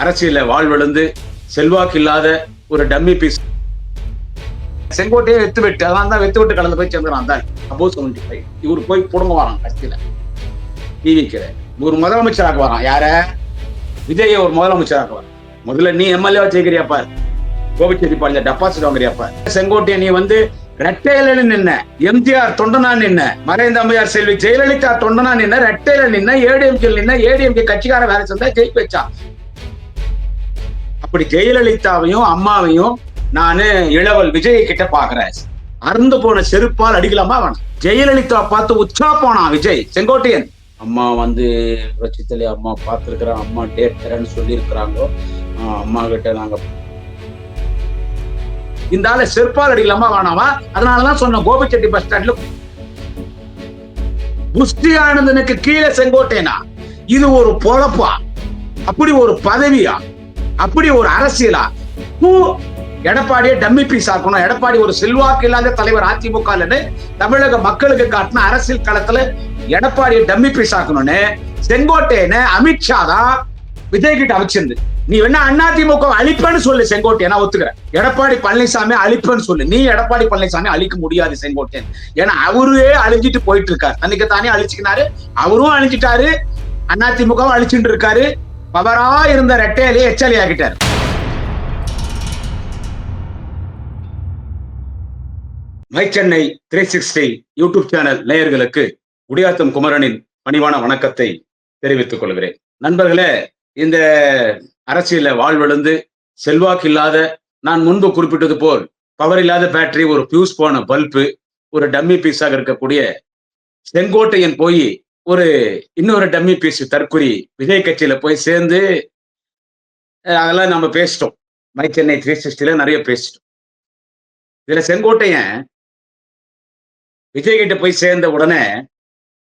அரசியல வாழ்வெழுந்து செல்வாக்கு இல்லாத ஒரு டம்மி பீஸ் செங்கோட்டையே வெத்து விட்டு அதான் தான் வெத்து விட்டு கலந்து போய் சேர்ந்துறான் தான் அப்போ செவன்டி ஃபைவ் இவர் போய் புடுங்க வரான் கட்சியில. டிவிக்கிற ஒரு முதலமைச்சராக வரான். யார? விஜய ஒரு முதலமைச்சராக வரான். முதல்ல நீ எம்எல்ஏ ஜெயிக்கிறியா பாரு. கோபிச்செட்டிப்பாளைய டெபாசிட் வாங்குறியா பாரு. செங்கோட்டையை நீ வந்து ரெட்டையில நின்ன. எம்ஜிஆர் தொண்டனா நின்ன. மறைந்த அம்மையார் செல்வி ஜெயலலிதா தொண்டனா நின்ன. ரெட்டையில நின்ன. ஏடிஎம்கே நின்ன. ஏடிஎம்கே கட்சிக்கார வேலை செஞ்சா ஜெயிக்க வச்சான். அப்படி ஜெயலலிதாவையும் அம்மாவையும் நானு இளவல் விஜய் கிட்ட பாக்குறேன் அறந்து போன செருப்பால் அடிக்கலாமா வேணாம். ஜெயலலிதா பார்த்து உச்சா போனான் விஜய் செங்கோட்டையன். அம்மா வந்து ரச்சித்தலி அம்மா பார்த்துருக்குறான் அம்மா டேட் தரேன்னு அம்மா கிட்ட நாங்க இந்த ஆளை செருப்பால் அடிக்கலாமா வேணாமா? அதனாலதான் சொன்ன கோபிச்செட்டி பஸ் ஸ்டாண்ட்ல புஷ்டி ஆனந்தனுக்கு கீழே செங்கோட்டையனா? இது ஒரு பொழப்பா? அப்படி ஒரு பதவியா? அப்படி ஒரு அரசியலா? பூ எடப்பாடியை டம்மி பீஸ் ஆக்கணும். எடப்பாடி ஒரு செல்வாக்கு இல்லாத தலைவர் அதிமுக தமிழக மக்களுக்கு காட்டின அரசியல் களத்துல எடப்பாடியை டம்மி பீஸ் ஆக்கணும்னு செங்கோட்டையனை அமித்ஷா தான் விஜய் கிட்ட அமைச்சிருந்து நீ வேணா அதிமுக அழிப்பேன்னு சொல்லு செங்கோட்டையன் ஒத்துக்கிறேன். எடப்பாடி பழனிசாமி அழிப்பேன்னு சொல்லு. நீ எடப்பாடி பழனிசாமி அழிக்க முடியாது செங்கோட்டையன். ஏன்னா அவரே அழிஞ்சிட்டு போயிட்டு இருக்காரு. தன்னைக்கு தானே அழிச்சுக்கினாரு. அவரும் அழிஞ்சிட்டாரு. அதிமுகவும் அழிச்சுட்டு இருக்காரு. பவரா இருந்த ரெட்டையிலே எச்சலி ஆகிட்டார். My Chennai three sixty YouTube channel நேயர்களுக்கு குடியாத்தம் குமரனின் பணிவான வணக்கத்தை தெரிவித்துக் கொள்கிறேன். நண்பர்களே இந்த அரசியல வாழ்விழந்து செல்வாக்கு இல்லாத நான் முன்பு குறிப்பிட்டது போல் பவர் இல்லாத பேட்டரி ஒரு பியூஸ் போன பல்பு ஒரு டம்மி பீஸாக இருக்கக்கூடிய செங்கோட்டையன் போய் ஒரு இன்னொரு டம்மி பீஸ் தற்குறி விஜய் கட்சியில போய் சேர்ந்து அதெல்லாம் நம்ம பேசிட்டோம். மை சென்னை த்ரீ சிக்ஸ்டில நிறைய பேசிட்டோம். இதுல செங்கோட்டையன் விஜய் கிட்ட போய் சேர்ந்த உடனே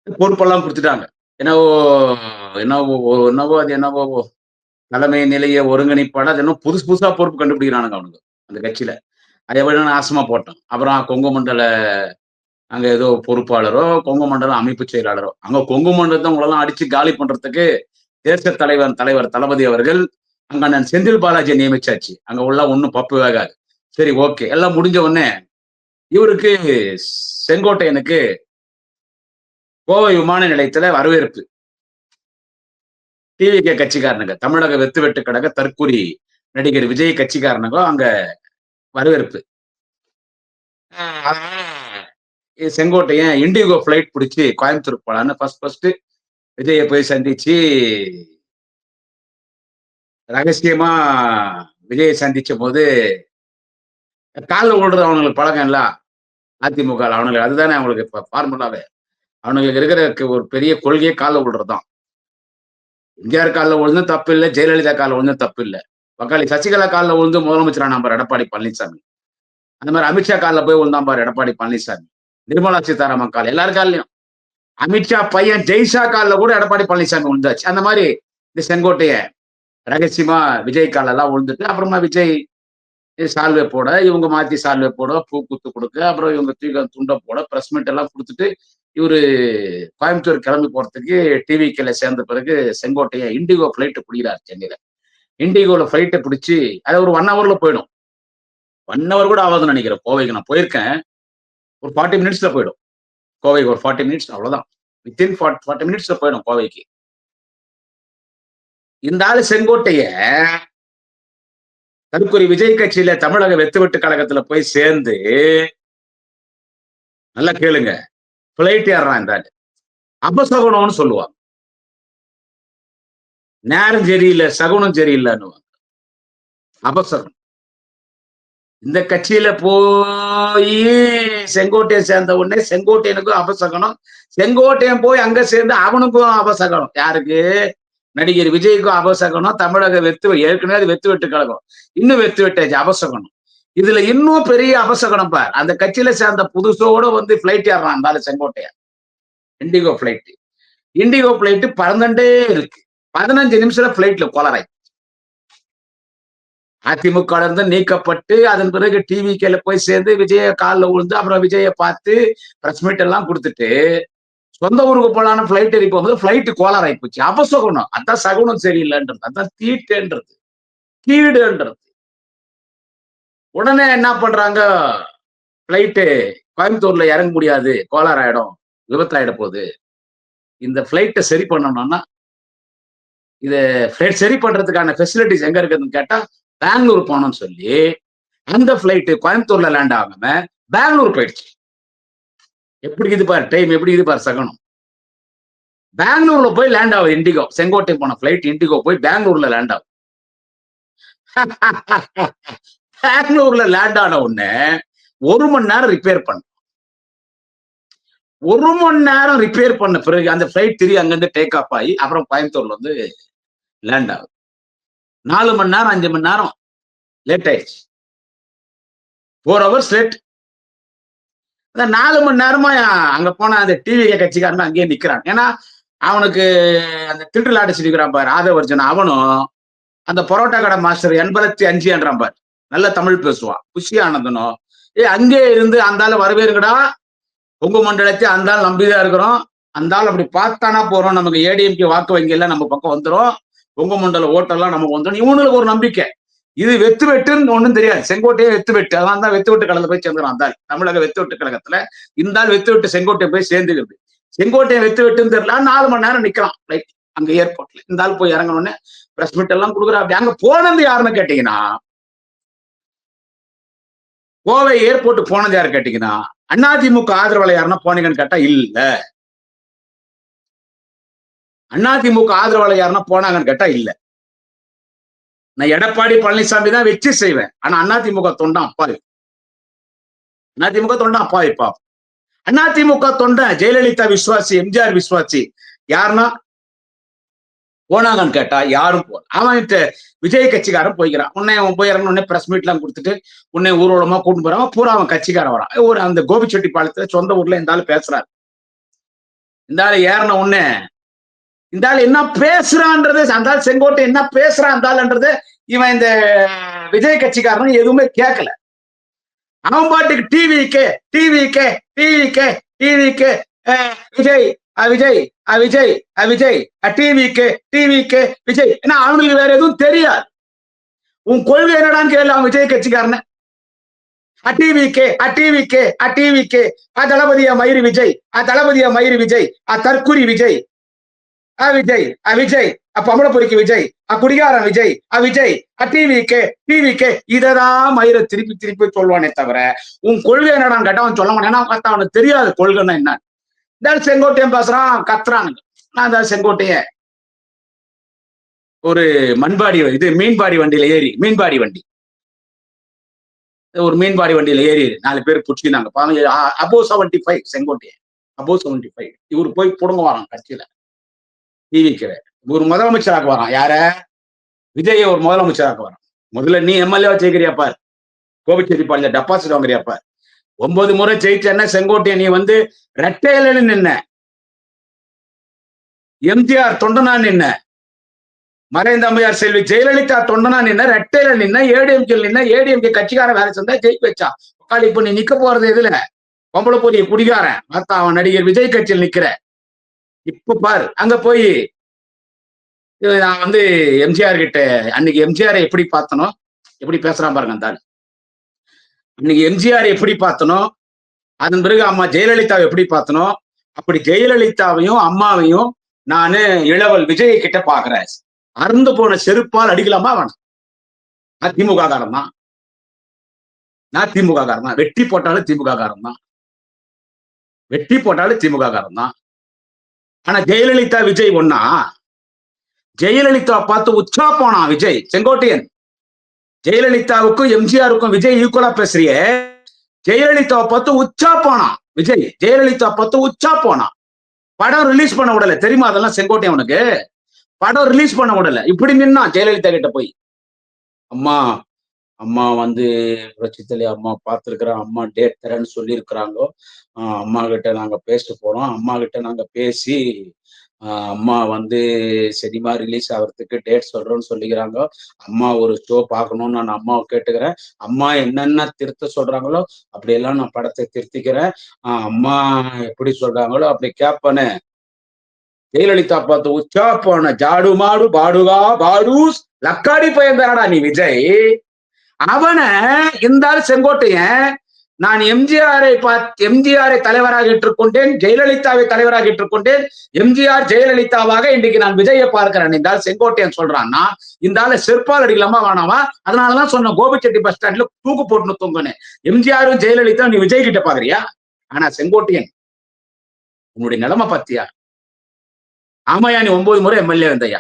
பொறுப்பெல்லாம் கொடுத்துட்டாங்க. என்னவோ என்னவோ என்னவோ அது என்னவோ தலைமை நிலைய ஒருங்கிணைப்பாடு அது இன்னும் புதுசு புதுசா பொறுப்பு கண்டுபிடிக்கிறானுங்க அவனுக்கு அந்த கட்சியில. அதை எவ்வளவு நாசமா போட்டோம் அப்புறம் கொங்கு மண்டல அங்க ஏதோ பொறுப்பாளரோ கொங்கு மண்டலம் அமைப்பு செயலாளரோ. அங்க கொங்கு மண்டலத்தை உங்களெல்லாம் அடிச்சு காலி பண்றதுக்கு தேச தலைவர் தலைவர் தளபதி அவர்கள் அங்க நான் செந்தில் பாலாஜியை நியமிச்சாச்சு. அங்க உள்ள ஒண்ணும் பப்பு வேகாது. சரி ஓகே. எல்லாம் முடிஞ்ச உடனே இவருக்கு செங்கோட்டையனுக்கு கோவை விமான நிலையத்துல வரவேற்பு. டிவிகே கட்சிக்காரனுங்க தமிழக வெத்து வெட்டு கழக தற்கூரி நடிகர் விஜய் கட்சிக்காரனுங்க அங்க வரவேற்பு. செங்கோட்டையன் இண்டிகோ ஃப்ளைட் பிடிச்சி கோயம்புத்தூர் போலான்னு ஃபர்ஸ்ட் ஃபர்ஸ்ட் விஜயை போய் சந்திச்சு ரகசியமா விஜயை சந்திச்ச போது காலில் விழுறது அவனுங்களுக்கு பழக்கம் இல்ல அதிமுக அவனுக்கு அதுதானே அவங்களுக்கு ஃபார்முலாவே அவனுங்களுக்கு இருக்கிற ஒரு பெரிய கொள்கையே காலில் விழுறதுதான். எம்ஜிஆர் காலில் விழுந்தும் தப்பு இல்லை ஜெயலலிதா காலில் விழுந்தும் தப்பு இல்லை. பக்காளி சசிகலா காலில் விழுந்து முதலமைச்சரான நம்பர் எடப்பாடி பழனிசாமி. அந்த மாதிரி அமித்ஷா காலில் போய் விழுந்தான் பாரு எடப்பாடி பழனிசாமி. நிர்மலா சீதாராமன் கால் எல்லார் காலையும் அமித்ஷா பையன் ஜெய்ஷா காலில் கூட எடப்பாடி பழனிசாமி விழுந்தாச்சு. அந்த மாதிரி இந்த செங்கோட்டைய ரகசியமா விஜய் காலெல்லாம் விழுந்துட்டு அப்புறமா விஜய் சால்வை போட இவங்க மாத்தி சால்வை போட பூ குத்து கொடுக்க அப்புறம் இவங்க தூக்க துண்டை போட பிரஸ் மீட் எல்லாம் கொடுத்துட்டு இவரு கோயம்புத்தூர் கிளம்பி போறதுக்கு டிவி டிவிக்கில சேர்ந்த பிறகு செங்கோட்டைய இண்டிகோ ஃபிளைட்டு பிடிக்கிறார் சென்னையில. இண்டிகோல ஃபிளைட்டை பிடிச்சி அது ஒரு ஒன் ஹவர்ல போயிடும். ஒன் ஹவர் கூட ஆகாதுன்னு நினைக்கிறேன். கோவைக்கு நான் போயிருக்கேன். ஒரு ஃபார்ட்டி மினிட்ஸ்ல போயிடும். கோவைக்கு ஒரு ஃபார்ட்டி மினிட்ஸ் அவ்வளவுதான். வித்தின் ஃபார்ட்டி மினிட்ஸ்ல போயிடும் கோவைக்கு. இந்த ஆளு செங்கோட்டைய தற்கொலை விஜய் கட்சியில தமிழக வெத்து வெட்டு கழகத்துல போய் சேர்ந்து நல்லா கேளுங்க. பிளைட் ஏறான் இந்த ஆளு. அபசகுணம்னு சொல்லுவாங்க. நேரம் சரியில்லை சகுனம் சரியில்லைன்னு அபசகுணம். இந்த கட்சியில போய் செங்கோட்டையை சேர்ந்த உடனே செங்கோட்டையனுக்கும் அபசகனம். செங்கோட்டையன் போய் அங்க சேர்ந்து அவனுக்கும் அபசகனம். யாருக்கு? நடிகர் விஜய்க்கும் அபசகனம். தமிழக வெத்து ஏற்கனவே அது வெத்து வெட்டு கழகம். இன்னும் வெத்து வெட்டாச்சு அபசகனம். இதுல இன்னும் பெரிய அபசகனம் பார். அந்த கட்சியில சேர்ந்த புதுசோட வந்து பிளைட் ஏறான் அந்த Sengottaiyan. Indigo flight Indigo flight பறந்துட்டே இருக்கு. பதினஞ்சு நிமிஷத்துல பிளைட்ல கொலராய் அதிமுக இருந்து நீக்கப்பட்டு அதன் பிறகு டிவி கேல போய் சேர்ந்து விஜய காலில் விழுந்து அப்புறம் விஜய பார்த்து பிரஸ் மீட் எல்லாம் கொடுத்துட்டு சொந்த ஊருக்கு போலான்னு ஃபிளைட் ஏறி போகும்போது ஃபிளைட் கோளார் ஆகி போச்சு. அபசகுணம் அதான் சகுனம் சரியில்லைன்றது அதான் தீட்டுன்றது கீடுன்றது. உடனே என்ன பண்றாங்க? ஃபிளைட்டு கோயம்புத்தூர்ல இறங்க முடியாது கோளார் ஆயிடும் விபத்தாயிட போகுது. இந்த ஃபிளைட்டை சரி பண்ணணும்னா இதை சரி பண்றதுக்கான ஃபெசிலிட்டிஸ் எங்க இருக்குதுன்னு கேட்டா பெங்களூர் போனோம்னு சொல்லி அந்த ஃபிளைட்டு கோயம்புத்தூர்ல லேண்ட் ஆகாம பெங்களூர் போயிடுச்சு. எப்படி இது பாரு டைம் எப்படி இது பாரு சகனம். பெங்களூர்ல போய் லேண்ட் ஆகுது இண்டிகோ செங்கோட்டை போன ஃபிளைட் இண்டிகோ போய் பெங்களூர்ல லேண்ட் ஆகும் பெங்களூர்ல லேண்ட் ஆன உடனே ஒரு மணி நேரம் ரிப்பேர் பண்ண ஒரு மணி நேரம் ரிப்பேர் பண்ண பிறகு அந்த ஃபிளைட் திரி அங்கிருந்து டேக் ஆஃப் ஆகி அப்புறம் கோயம்புத்தூர்ல வந்து லேண்ட் ஆகுது. நாலு மணி நேரம் அஞ்சு மணி நேரம் லேட் ஆயிடுச்சு. ஃபோர் ஹவர்ஸ் லேட் அந்த நாலு மணி நேரமா அங்க போன அந்த டிவி கட்சிக்காரன் அங்கேயே நிக்கிறான். ஏன்னா அவனுக்கு அந்த திருட்டு அடிச்சிருக்கிறான் பாரு ஆதவர்ஜன் அவனும் அந்த பரோட்டா கடை மாஸ்டர் எண்பத்தி அஞ்சு என்றான் பாரு. நல்ல தமிழ் பேசுவான். குஷி ஆனந்தனும் ஏ அங்கே இருந்து அந்த ஆள் வரவேறுங்கடா உங்க மண்டலத்தை அந்த ஆள் நம்பிதான் இருக்கிறோம். அந்தாலும் அப்படி பார்த்தானா போறோம். நமக்கு ஏடிஎம்கே வாக்கு வங்கி எல்லாம் நம்ம பக்கம் வந்துடும் உங்க மண்டல ஓட்டெல்லாம் நமக்கு வந்துடும் இவனுக்கு ஒரு நம்பிக்கை. இது வெத்து வெட்டுன்னு ஒண்ணும் தெரியாது. செங்கோட்டையே வெத்து வெட்டு. அதான் தான் வெத்து வெட்டு கழகத்துல போய் சேர்ந்துடும் அந்த தமிழக வெத்து வெட்டு கழகத்துல இந்த ஆள் வெத்து வெட்டு செங்கோட்டை போய் சேர்ந்துக்கிறது செங்கோட்டையை வெத்து வெட்டுன்னு தெரியல நாலு மணி நேரம் நிக்கலாம். ரைட் அங்க ஏர்போர்ட்ல இந்த ஆள் போய் இறங்கணும்னு பிரஸ் மீட் எல்லாம் கொடுக்குறா. அப்படி அங்க போனது யாருன்னு கேட்டீங்கன்னா கோவை ஏர்போர்ட் போனது யாரு கேட்டீங்கன்னா அதிமுக ஆதரவாளர் யாருன்னா போனீங்கன்னு கேட்டா இல்ல. அதிமுக ஆதரவாளர் யாருன்னா போனாங்கன்னு கேட்டா இல்ல. நான் எடப்பாடி பழனிசாமி தான் வெற்றி செய்வேன். ஆனா அதிமுக தொண்டா அப்பாவி. அதிமுக தொண்டா அப்பாவி அண்ணா அதிமுக தொண்டன் ஜெயலலிதா விஸ்வாசி எம்ஜிஆர் விஸ்வாசி யாருன்னா போனாங்கன்னு கேட்டா யாரும் போல அவன் விஜய் கட்சிக்காரன் போய்க்கிறான். உன்னை அவன் போய் உடனே பிரஸ் மீட் எல்லாம் கொடுத்துட்டு உன்னை ஊர்வலமா கூட்டு போறான். பூரா அவன் கட்சிக்காரன் வரான். ஒரு அந்த கோபிச்செட்டி பாலத்துல சொந்த ஊர்ல இந்த பேசுறாரு. இந்த ஆளு ஏறின உடனே இந்த ஆள் என்ன பேசுறான்றது அந்த ஆள் செங்கோட்டை என்ன பேசுறான் அந்த ஆள்ன்றது இவன் இந்த விஜய் கட்சிக்காரன் எதுவுமே கேட்கல. அவன் பாட்டுக்கு டிவிக்கு டிவிக்கு டிவிக்கு டிவிக்கு விஜய் விஜய் விஜய் விஜய் டிவிக்கு டிவிக்கு விஜய். ஏன்னா அவனுக்கு வேற எதுவும் தெரியாது. உன் கொள்கை என்னடான்னு கேள்வி அவன் விஜய் கட்சிக்காரன. அடிவிகே அடிவிகே அடிவிகே அ தளபதிய மயிறு விஜய் அ தளபதிய மயிறு விஜய் அ தற்குறி விஜய். அ விஜய் அ விஜய் அ பொம்பளை விஜய் அ குடிகாரன் விஜய் அ விஜய் அ டிவிகே டிவிகே இததான் மயிர திருப்பி திருப்பி சொல்வானே தவிர உன் கொள்கை என்னடான்னு கேட்டா அவன் சொல்ல மாட்டேன். ஏன்னா அவனுக்கு தெரியாது கொள்கைன்னா என்ன? இந்த செங்கோட்டையன் பேசுறான் கத்துறானுங்க. நான் தான் செங்கோட்டைய. ஒரு மண்பாடி இது மீன்பாடி வண்டியில ஏறி மீன்பாடி வண்டி. ஒரு மீன்பாடி வண்டியில ஏறி நாலு பேர் பிடிச்சிருந்தாங்க அபோ செவன்டி ஃபைவ் செங்கோட்டையன். அபோ செவன்டி ஃபைவ் இவர் போய் புடுங்க வரான் கட்சியில. டிவிக்கிற ஒரு முதலமைச்சராக வரான் யார? விஜய ஒரு முதலமைச்சராக வரான் முதல்ல நீ எம்எல்ஏவா ஜெயிக்கிறியாப்பார் கோபிச்செட்டிப்பாளைய டெபாசிட் வாங்குறியாப்பார் ஒன்பது முறை ஜெயிச்சேன்னா செங்கோட்டையை நீ வந்து ரெட்டையில நின்ன. எம்ஜிஆர் தொண்டனா நின்ன. மறைந்த அம்மையார் செல்வி ஜெயலலிதா தொண்டனா நின்ன. ரெட்டையில நின்ன. ஏடிஎம்கே நின்ன. ஏடிஎம்கே கட்சிக்காரன் வேலை செஞ்சா ஜெயிக்க வச்சான் உட்காந்து இப்ப நீ நிக்க போறது எதுல? பொம்பளை பொரிய குடிகாரன். மத்த அவன் நடிகர் விஜய் கட்சியில் நிக்கிற. இப்ப பாரு அங்க போய் நான் வந்து எம்ஜிஆர் கிட்ட அன்னைக்கு எம்ஜிஆரை எப்படி பார்த்தனோ எப்படி பேசுறான் பாருங்க அந்த இன்னைக்கு எம்ஜிஆர் எப்படி பார்த்தனோ அதன் பிறகு அம்மா ஜெயலலிதாவை எப்படி பார்த்தனோ அப்படி ஜெயலலிதாவையும் அம்மாவையும் நானு இளவல் விஜய் கிட்ட பாக்குறேன் அறந்து போன செருப்பால் அடிக்கலாமா வேணாம் நான் திமுக காரம் தான். நான் திமுக காரம் தான். வெட்டி போட்டாலும் திமுக காரம் தான். வெட்டி போட்டாலும் திமுக காரம் தான். ஆனா ஜெயலலிதா விஜய் ஒன்னா ஜெயலலிதா பார்த்து உச்சா போனா விஜய்? செங்கோட்டையன். ஜெயலலிதாவுக்கும் எம்ஜிஆருக்கும் விஜய் ஈக்குவலா பேசுறிய. ஜெயலலிதாவை பார்த்து உச்சா போனா விஜய்? ஜெயலலிதா பார்த்து உச்சா போனா. படம் ரிலீஸ் பண்ண விடல. தெரியுமா அதெல்லாம் செங்கோட்டையன் உனக்கு? படம் ரிலீஸ் பண்ண விடல. இப்படி நின்னா ஜெயலலிதா கிட்ட போய். அம்மா அம்மா வந்து புரட்சித்தலி அம்மா பார்த்துருக்குறான் அம்மா டேட் தரேன்னு சொல்லியிருக்கிறாங்க அம்மா கிட்ட நாங்க பேச போறோம். அம்மா கிட்ட நாங்க பேசி ஆஹ் அம்மா வந்து சினிமா ரிலீஸ் ஆகிறதுக்கு டேட் சொல்றோம்னு சொல்லிக்கிறாங்க. அம்மா ஒரு ஷோ பார்க்கணும்னு நான் அம்மாவை கேட்டுக்கிறேன். அம்மா என்னென்ன திருத்த சொல்றாங்களோ அப்படியெல்லாம் நான் படத்தை திருத்திக்கிறேன். ஆஹ் அம்மா எப்படி சொல்றாங்களோ அப்படி கேட்பேனே. ஜெயலலிதா பார்த்து உச்சா போன ஜாடு மாடு பாடுகா பாடூஸ் லக்காடி பயந்தாடா நீ விஜய்? அவனை இருந்தாலும் செங்கோட்டையன் நான் எம்ஜிஆரை பார்த்து எம்ஜிஆரை தலைவராக ஏற்றுக்கொண்டேன் ஜெயலலிதாவை தலைவராக ஏற்றுக்கொண்டேன் எம்ஜிஆர் ஜெயலலிதாவாக இன்றைக்கு நான் விஜயை பார்க்கிறேன். இந்த ஆள் செங்கோட்டையன் சொல்றான்னா இந்த ஆளை செருப்பால் அடிக்கலாமா வேணாமா? அதனாலதான் சொன்ன கோபிச்செட்டி பஸ் ஸ்டாண்ட்ல தூக்கு போட்டுன்னு தூங்குனேன். எம்ஜிஆரும் ஜெயலலிதா நீ விஜய் கிட்ட பாக்குறியா? ஆனா செங்கோட்டையன் உன்னுடைய நிலைமை பத்தியா? ஆமாயா நீ ஒன்பது முறை எம்எல்ஏ வந்தையா?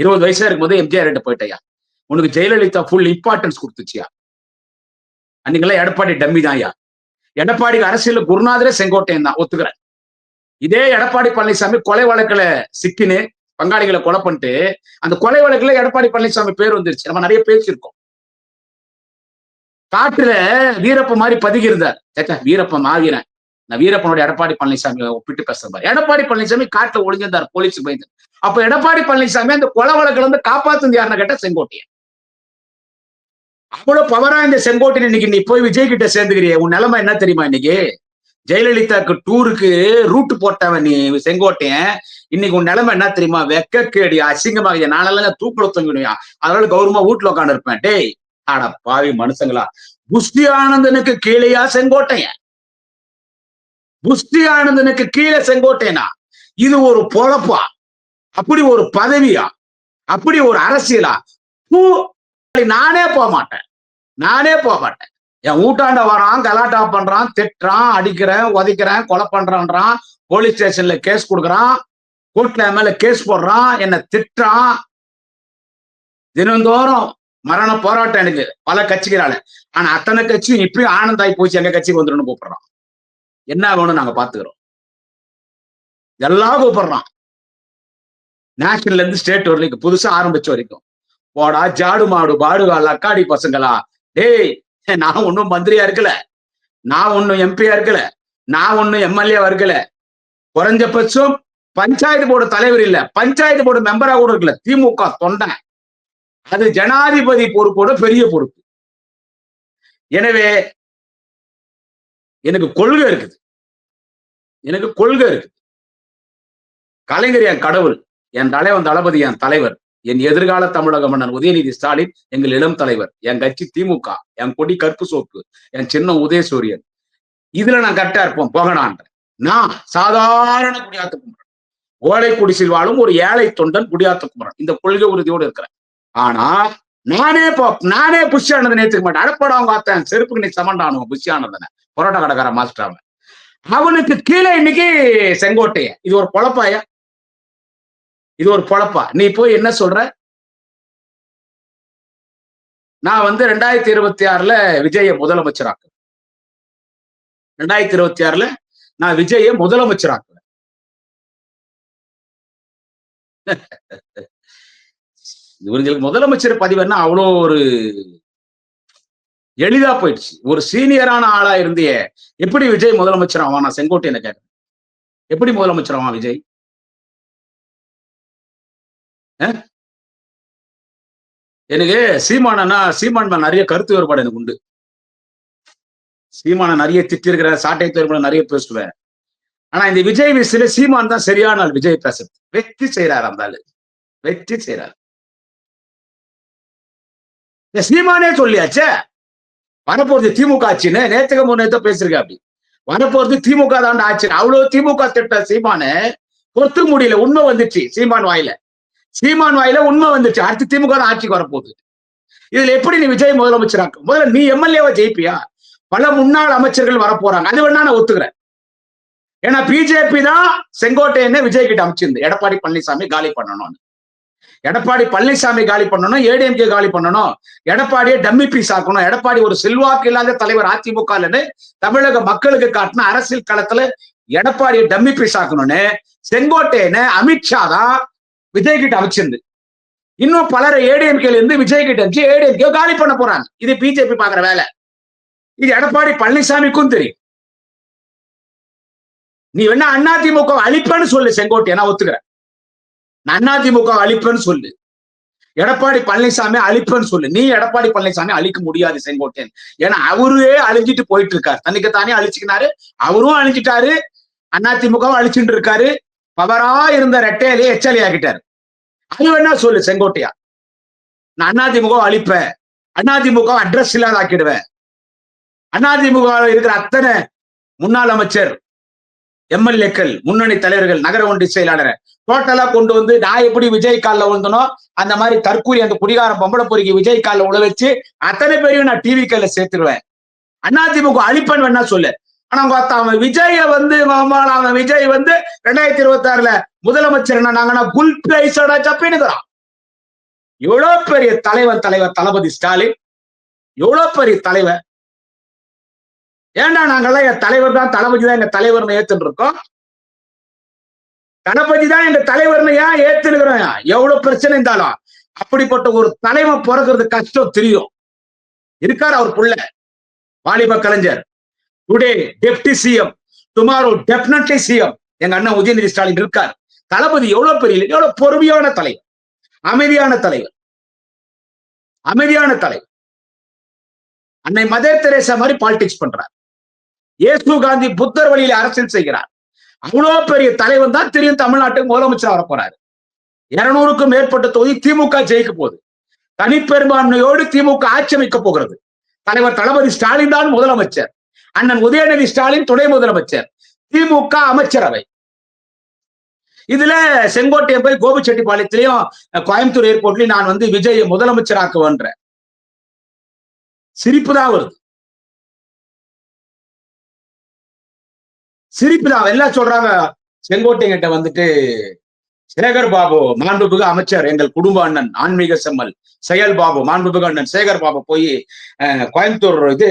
இருபது வயசுல இருக்கும்போது எம்ஜிஆர் கிட்ட போயிட்டையா? உனக்கு ஜெயலலிதா ஃபுல் இம்பார்ட்டன்ஸ் கொடுத்துச்சியா? அன்னைக்கெல்லாம் எடப்பாடி டம்மி தான்யா எடப்பாடி அரசியல் குருநாதரே செங்கோட்டையன் தான் ஒத்துக்கிறேன். இதே எடப்பாடி பழனிசாமி கொலை வழக்குல சிக்கின்னு பங்காளிகளை கொலை பண்ணிட்டு அந்த கொலை வழக்குல எடப்பாடி பழனிசாமி பேர் வந்துருச்சு. நம்ம நிறைய பேசியிருக்கோம் காட்டுல வீரப்ப மாதிரி பதுகி இருந்தார். சேச்சா வீரப்பன் மாவீரன். நான் வீரப்பனோட எடப்பாடி பழனிசாமி ஒப்பிட்டு பேசுறேன் பாரு. எடப்பாடி பழனிசாமி காட்டுல ஒளிஞ்சிருந்தார் போலீஸ் பயந்து. அப்ப எடப்பாடி பழனிசாமி அந்த கொலை வழக்குல இருந்து காப்பாத்துந்து யாருன்னு கேட்டா செங்கோட்டையன். அவ்வளவு பவரா இந்த செங்கோட்டையன் இன்னைக்கு நீ போய் விஜய் கிட்ட சேர்ந்துக்கிறிய? உன் நிலைமை என்ன தெரியுமா இன்னைக்கு? ஜெயலலிதாக்கு டூருக்கு ரூட் போட்டவன் நீ செங்கோட்டையன். இன்னைக்கு உன் நிலைமை என்ன தெரியுமா? வெக்கக்கேடி அசிங்கமாக நானெல்லாம் தூக்குல தொங்கிடுவியா அதனால கௌரவமா வீட்டுல உட்காந்து இருப்பேன் டேய் ஆட பாவி மனுஷங்களா. புஷ்டி ஆனந்தனுக்கு கீழேயா செங்கோட்டையன்? புஷ்டி ஆனந்தனுக்கு கீழே செங்கோட்டையனா? இது ஒரு பொழப்பா? அப்படி ஒரு பதவியா? அப்படி ஒரு அரசியலா? நானே போக மாட்டேன். நானே போக மாட்டேன். என் ஊட்டாண்ட வரான் கலாட்டா பண்றான் திட்டுறான் அடிக்கிறேன் உதைக்கிறேன் கொலை பண்றான்றான் போலீஸ் ஸ்டேஷன்ல கேஸ் கொடுக்குறான் கோர்ட்ல மேல கேஸ் போடுறான் என்ன திட்டுறான். தினந்தோறும் மரண போராட்டம் எனக்கு பல கட்சிகளால. ஆனா அத்தனை கட்சியும் இப்பயும் ஆனந்தாய் போச்சு எங்க கட்சிக்கு வந்துடும் கூப்பிடுறான். என்ன வேணும் நாங்க பாத்துக்கிறோம் எல்லாம் கூப்பிடுறான். நேஷனல்ல இருந்து ஸ்டேட் வரைக்கும் புதுசா ஆரம்பிச்ச வரைக்கும். போடா ஜாடு மாடு பாடுவா லக்காடி பசங்களா? டேய் நான் ஒன்னும் மந்திரியா இருக்கல. நான் ஒன்னும் எம்பியா இருக்கல. நான் ஒன்னும் எம்எல்ஏவா இருக்கல. குறைஞ்சபட்சம் பஞ்சாயத்து போர்டு தலைவர் இல்ல. பஞ்சாயத்து போர்டு மெம்பரா கூட இருக்கல. திமுக தொண்டை. அது ஜனாதிபதி பொறுப்போட பெரிய பொறுப்பு. எனவே எனக்கு கொள்கை இருக்குது. எனக்கு கொள்கை இருக்குது. கலைஞர் என் கடவுள் என் தலைவன் தளபதி என் தலைவர். என் எதிர்கால தமிழக மன்னன் உதயநிதி ஸ்டாலின் எங்கள் இளம் தலைவர் என் கட்சி திமுக என் கொடி கற்பு சோப்பு என் சின்ன உதயசூரியன். இதுல நான் கரெக்டா இருப்போம் போகணான்ற நான் சாதாரண குடியாத்த குமரன். ஓலை குடிசில் வாழும் ஒரு ஏழை தொண்டன் குடியாத்த குமரன். இந்த கொள்கை உறுதியோடு இருக்கிறேன். ஆனா நானே நானே புஷ் ஆனதை மாட்டேன். அடப்படம் பார்த்தேன். செருப்புக்கு நீ சமண்டானுவன் புஷ் பரோட்டா கடைக்கார மாஸ்டர் அவன். அவனுக்கு கீழே இன்னைக்கு செங்கோட்டைய இது ஒரு பொழப்பாயா? இது ஒரு பொழப்பா. நீ போய் என்ன சொல்ற? நான் வந்து ரெண்டாயிரத்தி இருபத்தி ஆறுல விஜய முதலமைச்சராக்குவேன் ரெண்டாயிரத்தி இருபத்தி ஆறுல நான் விஜய முதலமைச்சராக்குவேன் இவங்களுக்கு முதலமைச்சர் பதிவுன்னா அவ்வளோ ஒரு எளிதா போயிடுச்சு. ஒரு சீனியரான ஆளா இருந்திய எப்படி விஜய் முதலமைச்சர் ஆவான்? நான் செங்கோட்டையில கேட்கிறேன் எப்படி முதலமைச்சர் ஆவான் விஜய்? எனக்கு சீமானா சீமான் நிறைய கருத்து வேறுபாடு எனக்கு உண்டு. சீமான நிறைய திட்டிருக்கிற சாட்டை தேர்வுல நிறைய பேசுவேன். ஆனா இந்த விஜய் விஷயத்துல சீமான் தான் சரியான ஆள் விஜய் பேசுறது. வெற்றி செய்யறாரு அந்த ஆளு? வெற்றி செய்யறாரு சீமானே சொல்லியாச்சே? வரப்போறது திமுக ஆட்சின்னு நேத்துக்கு முன்னேத்த பேசிருக்க அப்படி. வரப்போறது திமுக தான் ஆட்சி அவ்வளவு திமுக திட்ட சீமானு பொறுத்து முடியல உண்மை வந்துச்சு சீமான் வாயில. சீமான் வாயில உண்மை வந்துச்சு. அடுத்து திமுக தான் ஆட்சிக்கு வரப்போகுது. இதுல எப்படி நீ விஜய் முதலமைச்சராக்க முதல்ல நீ எம்எல்ஏவா ஜெயிப்பியா? பல முன்னாள் அமைச்சர்கள் வரப்போறாங்க. அது வேணா நான் ஒத்துக்கிறேன். ஏன்னா பிஜேபி தான் செங்கோட்டையனை விஜய் கிட்ட அமைச்சிருந்து. எடப்பாடி பழனிசாமி காலி பண்ணணும்னு. எடப்பாடி பழனிசாமி காலி பண்ணணும். ஏடிஎம்கே காலி பண்ணணும். எடப்பாடியை டம்மி பீஸ் ஆக்கணும். எடப்பாடி ஒரு செல்வாக்கு இல்லாத தலைவர் அதிமுக தமிழக மக்களுக்கு காட்டின அரசியல் களத்துல எடப்பாடியை டம்மி பீஸ் ஆக்கணும்னு செங்கோட்டையனை அமித்ஷா தான் விஜய் கிட்ட அமைச்சிருந்து. இன்னும் பலரை ஏடிஎம்கேல இருந்து விஜய் கிட்ட அமைச்சு ஏடிஎம்கே காலி பண்ண போறாங்க. இது பிஜேபி பாக்குற வேலை. இது எடப்பாடி பழனிசாமிக்கும் தெரியும். நீ வேணா அதிமுக அழிப்பேன்னு சொல்லு செங்கோட்டையை நான் ஒத்துக்கிறேன். நான் அதிமுக அழிப்பேன்னு சொல்லு. எடப்பாடி பழனிசாமி அழிப்பேன்னு சொல்லு. நீ எடப்பாடி பழனிசாமி அழிக்க முடியாது செங்கோட்டையன். ஏன்னா அவரே அழிஞ்சிட்டு போயிட்டு இருக்காரு தன்னைக்கு தானே அழிச்சுக்கினாரு. அவரும் அழிஞ்சிட்டாரு. அதிமுகவும் அழிச்சுட்டு இருக்காரு. பவரா இருந்த ரெட்டையிலே எச்சலி ஆகிட்டாரு அது வேணா சொல்லு செங்கோட்டையா? நான் அதிமுக அழிப்பேன். அதிமுக அட்ரஸ் இல்லாத ஆக்கிடுவேன் அதிமுக இருக்கிற அத்தனை முன்னாள் அமைச்சர் எம்எல்ஏக்கள் முன்னணி தலைவர்கள் நகர ஒன்றிய செயலாளர் டோட்டலா கொண்டு வந்து நான் எப்படி விஜய் காலில் விழுந்தனோ அந்த மாதிரி தற்கூரி அந்த குடிகாரம் பொம்பளை பொறுக்கி விஜய் காலில் உழ வச்சு அத்தனை பேரையும் நான் டிவி கையில சேர்த்துருவேன் அதிமுக அழிப்பன் வேணா சொல்லு. ஆனா பார்த்தா அவன் விஜய வந்து அவன் விஜய் வந்து ரெண்டாயிரத்தி இருபத்தி ஆறுல முதலமைச்சர் என்ன நாங்கன்னா குல் பிரைஸோட சப்பினுக்கிறான் எவ்வளவு பெரிய தலைவர் தலைவர் தளபதி ஸ்டாலின்? எவ்வளவு பெரிய தலைவர்? ஏன்னா நாங்கெல்லாம் என் தலைவர் தான் தளபதி தான் எங்க தலைவர்னு ஏத்துட்டு இருக்கோம் தளபதி தான் எங்க தலைவர்னு ஏன் ஏத்துனுக்கிறோம் எவ்வளவு பிரச்சனை இருந்தாலும் அப்படிப்பட்ட ஒரு தலைவன் பிறக்கிறது கஷ்டம் தெரியும். இருக்காரு அவர் புள்ள வாலிப கலைஞர். Today deputy CM tomorrow definitely CM எங்க அண்ணன் உதயநிதி ஸ்டாலின் இருக்கார். தளபதி எவ்வளவு பெரிய எவ்வளவு பொறுமையான தலைவர். அமைதியான தலைவர். அமைதியான தலைவர். அன்னை மதர் தெரேசா மாதிரி பாலிடிக்ஸ் பண்றார். இயேசு காந்தி புத்தர் வழியில அரசியல் செய்கிறார். அவ்வளவு பெரிய தலைவன் தான் தெரியும் தமிழ்நாட்டுக்கு முதலமைச்சர் வரப்போறாரு. இருநூறுக்கும் மேற்பட்ட தொகுதி திமுக ஜெயிக்க போகுது. தனிப்பெரும்பான்மையோடு திமுக ஆட்சி அமைக்க போகிறது. தலைவர் தளபதி ஸ்டாலின் தான் முதலமைச்சர். அண்ணன் உதயநிதி ஸ்டாலின் துணை முதலமைச்சர் திமுக அமைச்சரவை. இதுல செங்கோட்டையன் போய் கோபிச்செட்டிப்பாளையத்திலையும் கோயம்புத்தூர் ஏர்போர்ட்லயும் நான் வந்து விஜய் முதலமைச்சராக்குவேன்ற சிரிப்பு தான் வருது. சிரிப்பு தான். எல்லாம் சொல்றாங்க? செங்கோட்டையங்கிட்ட வந்துட்டு சேகர் பாபு மாண்புமிகு அமைச்சர் எங்கள் குடும்ப அண்ணன் ஆன்மீக செம்மல் செயல் பாபு மாண்புமிகு அண்ணன் சேகர் பாபு போய் கோயம்புத்தூர் இது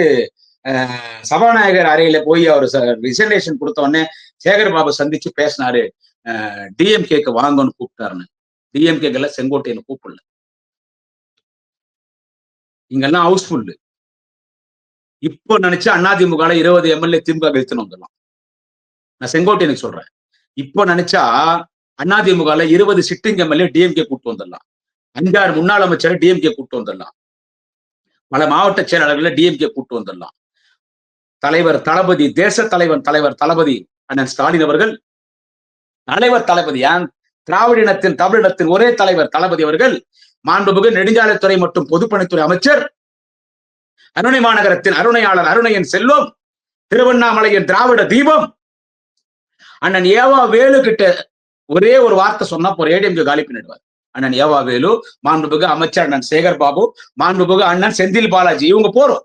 சபாநாயகர் அறையில போய் அவர் ரிசர்வேஷன் கொடுத்த உடனே சேகர் பாபு சந்திச்சு பேசினாரு. டிஎம்கேக்கு வாங்கன்னு கூப்பிட்டாருன்னு. டிஎம்கேக்கெல்லாம் செங்கோட்டையனை கூப்பிடல. இங்கெல்லாம் ஹவுஸ்ஃபுல்லு இப்போ நினைச்சு அதிமுக இருபது எம்எல்ஏ திமுக கழித்துன்னு வந்துடலாம் நான் செங்கோட்டையனுக்கு சொல்றேன். இப்போ நினைச்சா அதிமுக இருபது சிட்டிங் எம்எல்ஏ டிஎம்கே கூட்டு வந்துடலாம். அஞ்சாறு முன்னாள் அமைச்சர் டிஎம்கே கூட்டு வந்துடலாம். பல மாவட்ட செயலாளர்களை டிஎம்கே கூட்டு வந்துடலாம். தலைவர் தளபதி தேச தலைவன் தலைவர் தளபதி அண்ணன் ஸ்டாலின் அவர்கள் தலைவர் தளபதி ஏன் திராவிடினத்தின் தமிழினத்தின் ஒரே தலைவர் தளபதி அவர்கள் மாண்புமிகு நெடுஞ்சாலைத்துறை மற்றும் பொதுப்பணித்துறை அமைச்சர் அருணை மாநகரத்தின் அருணையாளர் அருணையின் செல்வம் திருவண்ணாமலையின் திராவிட தீபம். அண்ணன் ஏவா வேலு கிட்ட ஒரே ஒரு வார்த்தை சொன்னா போற ஏடிஎம்கே காலி பண்ணிடுவார். அண்ணன் ஏவா வேலு மாண்புமிகு அமைச்சர் அண்ணன் சேகர் பாபு மாண்புமிகு அண்ணன் செந்தில் பாலாஜி இவங்க போறோம்.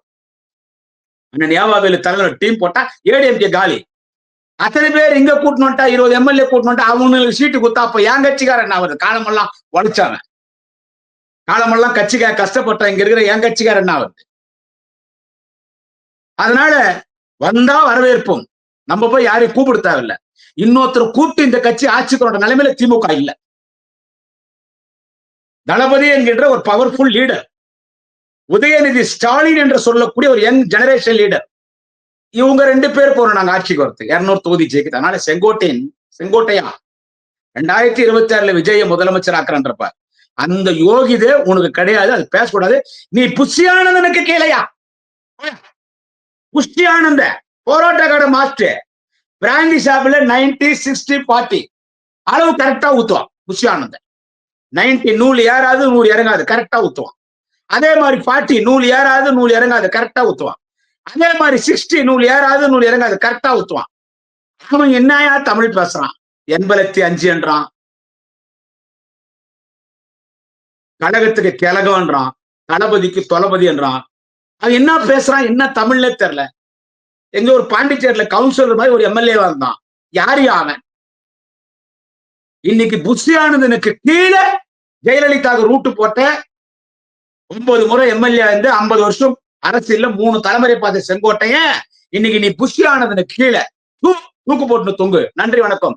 அண்ணன் தலைவர் டீம் போட்டா ஏடிஎம்கே காலி. அத்தனை பேர் இங்க கூட்டணும்ட்டா இருபது எம்எல்ஏ கூட்டணும்ட்டா அவங்களுக்கு சீட்டு குத்தா அப்ப என் கட்சிக்காரன் அவர். காலமெல்லாம் உழைச்சாங்க காலமெல்லாம் கட்சிக்கார கஷ்டப்பட்ட இங்க இருக்கிற என் கட்சிக்காரன் அவர். அதனால வந்தா வரவேற்போம். நம்ம போய் யாரையும் கூப்பிட தேவையில்ல. இன்னொருத்தர் கூப்பிட்டு இந்த கட்சி ஆட்சிக்கிறோட நிலைமையில திமுக இல்லை. தளபதி என்கின்ற ஒரு பவர்ஃபுல் லீடர் உதயநிதி ஸ்டாலின் என்று சொல்லக்கூடிய ஒரு யங் ஜெனரேஷன் லீடர் இவங்க ரெண்டு பேர் போறோம் நாங்க ஆட்சிக்கு வரது இருநூறு தொகுதி ஜெயிக்குது. அதனால செங்கோட்டையன் செங்கோட்டையா? ரெண்டாயிரத்தி இருபத்தி ஆறுல விஜய முதலமைச்சர் ஆக்குறன்றப்ப அந்த யோகிதே உனக்கு கிடையாது அது பேசக்கூடாது. நீ புஷியானந்தனுக்கு கீழையா? புஷ்டியானந்த போராட்ட கடை மாஸ்டர். பிராண்டி ஷாப்ல நைன்டி சிக்ஸ்டி ஃபார்ட்டி. அளவு கரெக்டா ஊத்துவான் புஷி ஆனந்த நைன்டி நூல் ஏறாது நூறு இறங்காது கரெக்டா ஊத்துவான். அதே மாதிரி ஃபார்ட்டி நூல் ஏறாது நூல் இறங்காது கரெக்டா ஊத்துவான். அதே மாதிரி சிக்ஸ்டி நூல் ஏறாது நூல் இறங்காது கரெக்டா ஊத்துவான். அவன் என்னையா தமிழ் பேசுறான்? எண்பலத்தி அஞ்சு என்றான். கழகத்துக்கு கிழகன்றான் தளபதிக்கு தொலபதி என்றான். அவன் என்ன பேசுறான் என்ன தமிழ்ல தெரியல. எங்க ஒரு பாண்டிச்சேரியில கவுன்சிலர் மாதிரி ஒரு எம்எல்ஏ வந்தான் யாரு அவன்? இன்னைக்கு புஷியானந்தனுக்கு கீழே ஜெயலலிதாவுக்கு ரூட்டு போட்ட ஒன்பது முறை எம்எல்ஏ இருந்து ஐம்பது வருஷம் அரசியல்ல மூணு தலைமுறை பார்த்த செங்கோட்டையன் இன்னைக்கு நீ புஷியானந்தனுக்கு கீழே தூக்கு போட்டு தொங்கு. நன்றி வணக்கம்.